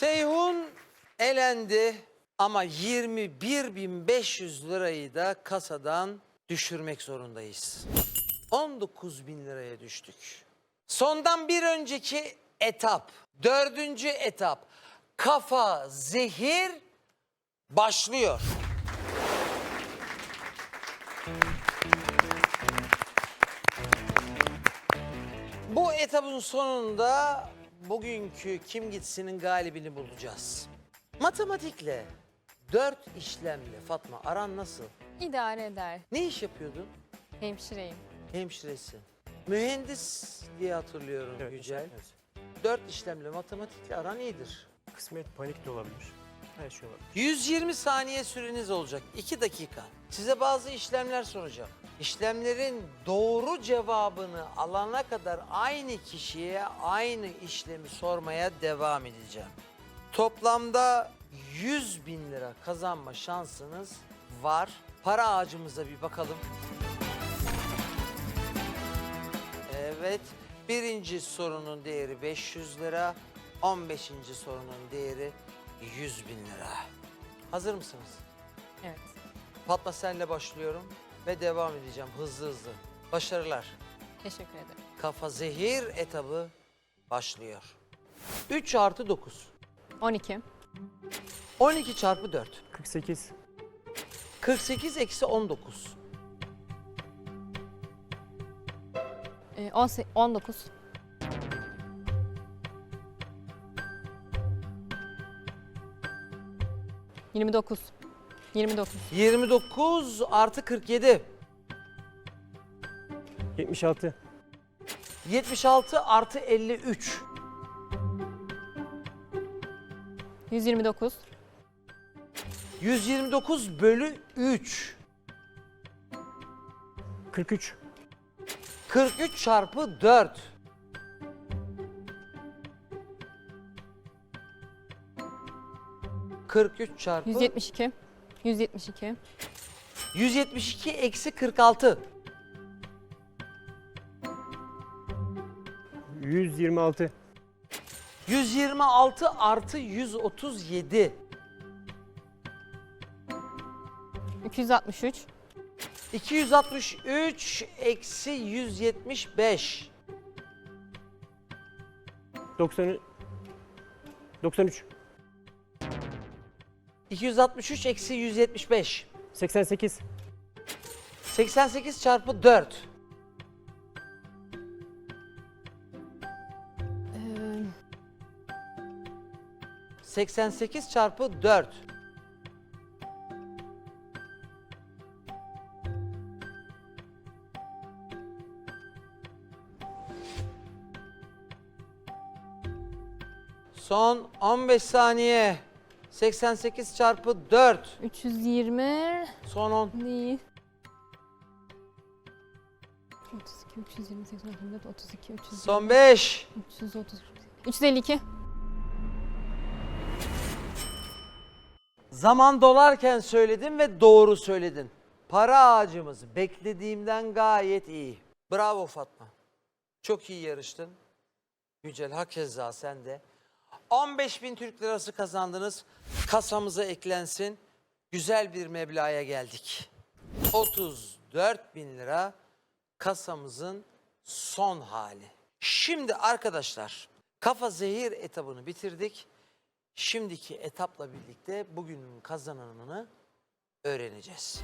Seyhun elendi ama 21.500 lirayı da kasadan düşürmek zorundayız. 19 bin liraya düştük. Sondan bir önceki etap, dördüncü etap kafa zehir başlıyor. Bu etapın sonunda bugünkü Kim Gitsin'in galibini bulacağız. Matematikle, dört işlemle Fatma aran nasıl? İdare eder. Ne iş yapıyordun? Hemşireyim. Hemşiresi. Mühendis diye hatırlıyorum Evet, Yücel. evet. Dört işlemle matematikle aran iyidir. Kısmet panik de olabilir. Her şey olabilir. 120 saniye süreniz olacak. 2 dakika. Size bazı işlemler soracağım. İşlemlerin doğru cevabını alana kadar aynı kişiye aynı işlemi sormaya devam edeceğim. Toplamda 100 bin lira kazanma şansınız var. Para ağacımıza bir bakalım. Evet. Birinci sorunun değeri 500 lira. 15. sorunun değeri 100 bin lira. Hazır mısınız? Evet. Fatma senle başlıyorum ve devam edeceğim hızlı hızlı. Başarılar. Teşekkür ederim. Kafa zehir etabı başlıyor. 3 artı 9. 12. 12 çarpı 4. 48, 48 eksi 19. Ee, 18, 19. Yirmi dokuz. Yirmi dokuz. 29 artı 47. 76, 76 artı 53. Yüz yirmi dokuz. 129 bölü 3. 43, 43 çarpı 4. ...43 çarpı... Yüz yetmiş iki. Yüz yetmiş iki. 172 eksi 46. 126, 126 artı 137. İki yüz altmış üç. 263 eksi 175. 90, 93, 263 eksi 175. 88, 88 çarpı 4. Ee, 88 çarpı 4. Son 15 saniye. 88 çarpı 4. üç yüz yirmi. Son 10. Değil. 32, 320, 80, 34, 32, 320, Son 5. 330, 352. Zaman dolarken söyledin ve doğru söyledin. Para ağacımız beklediğimden gayet iyi. Bravo Fatma. Çok iyi yarıştın. Yücel hakeza sen de. 15 bin Türk lirası kazandınız. Kasamıza eklensin. Güzel bir meblağa geldik. 34 bin lira kasamızın son hali. Şimdi arkadaşlar kafa zehir etabını bitirdik. Şimdiki etapla birlikte bugünün kazananını öğreneceğiz.